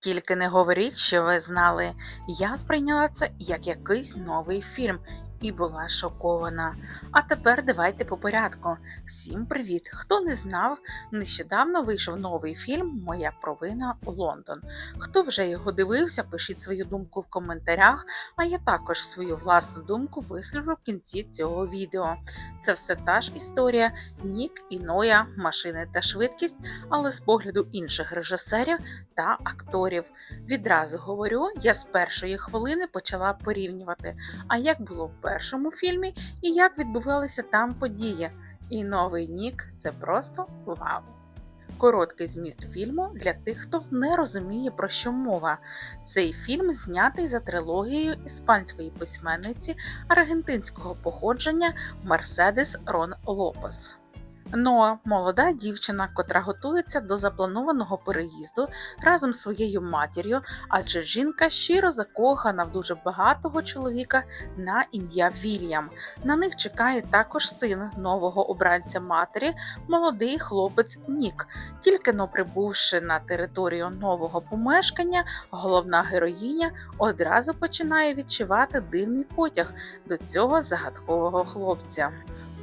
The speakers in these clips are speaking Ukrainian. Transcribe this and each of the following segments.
Тільки не говоріть, що ви знали. Я сприйняла це як якийсь новий фільм і була шокована. А тепер давайте по порядку. Всім привіт! Хто не знав, нещодавно вийшов новий фільм Моя провина Лондон. Хто вже його дивився, пишіть свою думку в коментарях, а я також свою власну думку висловлю в кінці цього відео. Це все та ж історія Нік і Ноя, машини та швидкість, але з погляду інших режисерів та акторів. Відразу говорю, я з першої хвилини почала порівнювати, а як було в першому фільмі і як відбувалися там події. І новий Нік це просто вау. Короткий зміст фільму для тих, хто не розуміє про що мова. Цей фільм знятий за трилогією іспанської письменниці аргентинського походження Мерседес Рон Лопес. Ноа молода дівчина, котра готується до запланованого переїзду разом з своєю матір'ю, адже жінка щиро закохана в дуже багатого чоловіка на ім'я Вільям. На них чекає також син нового обранця матері, молодий хлопець Нік. Тільки но прибувши на територію нового помешкання, головна героїня одразу починає відчувати дивний потяг до цього загадкового хлопця.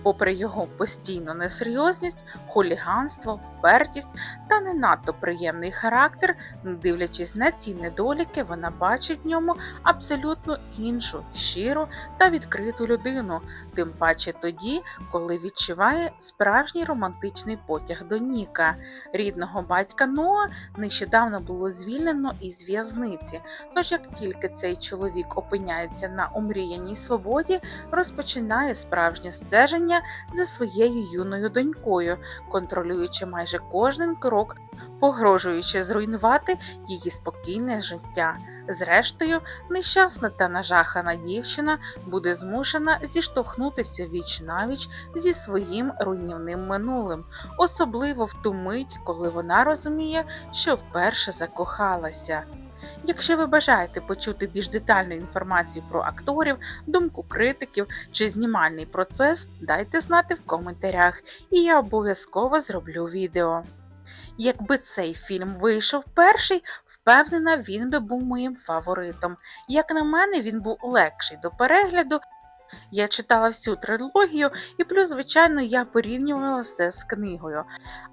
Попри його постійну несерйозність, хуліганство, впертість та не надто приємний характер, не дивлячись на ці недоліки, вона бачить в ньому абсолютно іншу, щиру та відкриту людину, тим паче тоді, коли відчуває справжній романтичний потяг до Ніка. Рідного батька Ноа нещодавно було звільнено із в'язниці. Тож, як тільки цей чоловік опиняється на омріяній свободі, розпочинає справжнє стеження за своєю юною донькою, контролюючи майже кожен крок, погрожуючи зруйнувати її спокійне життя. Зрештою, нещасна та нажахана дівчина буде змушена зіштовхнутися віч навіч зі своїм руйнівним минулим, особливо в ту мить, коли вона розуміє, що вперше закохалася. Якщо ви бажаєте почути більш детальну інформацію про акторів, думку критиків чи знімальний процес, дайте знати в коментарях, і я обов'язково зроблю відео. Якби цей фільм вийшов перший, впевнена, він би був моїм фаворитом. Як на мене, він був легший до перегляду. Я читала всю трилогію, і плюс, звичайно, я порівнювала все з книгою.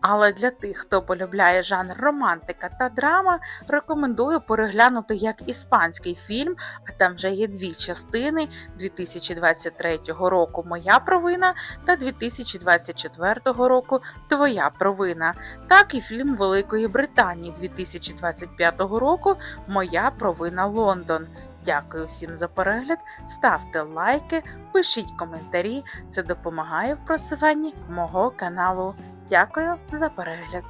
Але для тих, хто полюбляє жанр романтика та драма, рекомендую переглянути як іспанський фільм, а там вже є дві частини 2023 року Моя провина та 2024 року Твоя провина, так і фільм Великої Британії 2025 року Моя провина Лондон. Дякую всім за перегляд, ставте лайки, пишіть коментарі, це допомагає в просуванні мого каналу. Дякую за перегляд!